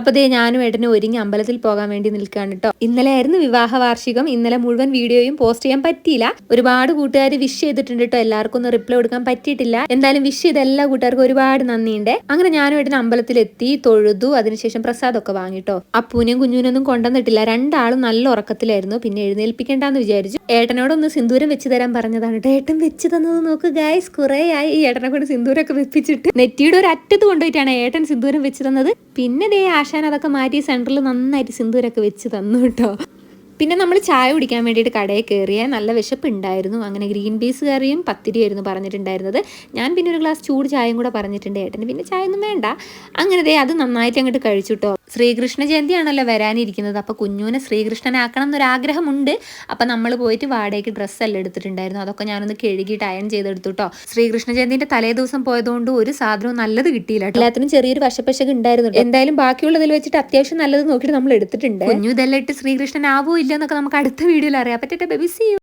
അപ്പൊ ദേ ഞാനും ഏട്ടനും ഒരുങ്ങി അമ്പലത്തിൽ പോകാൻ വേണ്ടി നിൽക്കുകയാണ് കേട്ടോ ഇന്നലെ ആയിരുന്നു വിവാഹ വാർഷികം ഇന്നലെ മുഴുവൻ വീഡിയോയും പോസ്റ്റ് ചെയ്യാൻ പറ്റിയില്ല. ഒരുപാട് കൂട്ടുകാർ വിഷ് ചെയ്തിട്ടുണ്ട് കേട്ടോ എല്ലാവർക്കും ഒന്ന് റിപ്ലൈ കൊടുക്കാൻ പറ്റിയിട്ടില്ല. എന്തായാലും വിഷ് ചെയ്ത എല്ലാ കൂട്ടുകാർക്കും ഒരുപാട് നന്ദിയുണ്ട്. അങ്ങനെ ഞാനും ഏട്ടൻ അമ്പലത്തിലെത്തി തൊഴുതു അതിനുശേഷം പ്രസാദമൊക്കെ വാങ്ങിട്ടോ അപ്പൂനെയും കുഞ്ഞുവിനൊന്നും കൊണ്ടുവന്നിട്ടില്ല. രണ്ടാളും നല്ല ഉറക്കത്തിലായിരുന്നു. പിന്നെ എഴുന്നേൽപ്പിക്കേണ്ടെന്ന് വിചാരിച്ചു. ഏട്ടനോടൊന്ന് സിന്ദൂരം വെച്ച് തരാൻ പറഞ്ഞതാണ് ഏട്ടൻ വെച്ച് തന്നത് നോക്ക് ഗായ്സ് കുറേ ആയി. ഈ ഏട്ടനെ കൊണ്ട് സിന്ദൂരമൊക്കെ വെപ്പിച്ചിട്ട്. നെറ്റിയുടെ ഒരു അറ്റത്ത് കൊണ്ടുപോയിട്ടാണ് ഏട്ടൻ സിന്ദൂരം വെച്ച് തന്നത്. പിന്നെ ദേ ആശാൻ അതൊക്കെ മാറ്റി സെന്ററിൽ നന്നായിട്ട് സിന്ദൂരൊക്കെ വെച്ച് തന്നു കേട്ടോ. പിന്നെ നമ്മൾ ചായ കുടിക്കാൻ വേണ്ടിയിട്ട് കടയിൽ കയറിയ നല്ല വിശപ്പ് ഉണ്ടായിരുന്നു അങ്ങനെ ഗ്രീൻ പീസ് കറിയും പത്തിരിയായിരുന്നു പറഞ്ഞിട്ടുണ്ടായിരുന്നത്. ഞാൻ പിന്നെ ഒരു ഗ്ലാസ് ചൂട് ചായയും കൂടെ പറഞ്ഞിട്ടുണ്ട് ഏട്ടന്. പിന്നെ ചായ ഒന്നും വേണ്ട. അങ്ങനെ അത് നന്നായിട്ട് അങ്ങോട്ട് കഴിച്ചു ശ്രീകൃഷ്ണ ജയന്തിയാണല്ലോ വരാനിരിക്കുന്നത്. അപ്പോൾ കുഞ്ഞുവിനെ ശ്രീകൃഷ്ണനാക്കണം എന്നൊരാഗ്രഹമുണ്ട് അപ്പം നമ്മൾ പോയിട്ട് വാടകയ്ക്ക് ഡ്രസ്സെല്ലാം എടുത്തിട്ടുണ്ടായിരുന്നു. അതൊക്കെ ഞാനൊന്ന് കഴുകിയിട്ട് അയൺ ചെയ്തെടുത്തു കേട്ടോ ശ്രീകൃഷ്ണ ജയന്തിന്റെ തലേ ദിവസം പോയതുകൊണ്ട് ഒരു സാധനവും നല്ലത് കിട്ടിയില്ല കേട്ടോ എല്ലാത്തിനും ചെറിയൊരു വശപ്പശക ഉണ്ടായിരുന്നു എന്തായാലും ബാക്കിയുള്ളതിൽ വെച്ചിട്ട് അത്യാവശ്യം നല്ലത് നോക്കിയിട്ട് നമ്മൾ എടുത്തിട്ടുണ്ട് കുഞ്ഞു ഇതെല്ലാം ഇട്ട് ശ്രീകൃഷ്ണൻ ആവോ ഇല്ല എന്നൊക്കെ നമുക്ക് അടുത്ത വീഡിയോയിൽ അറിയാം. പറ്റട്ടെ ബേബി സി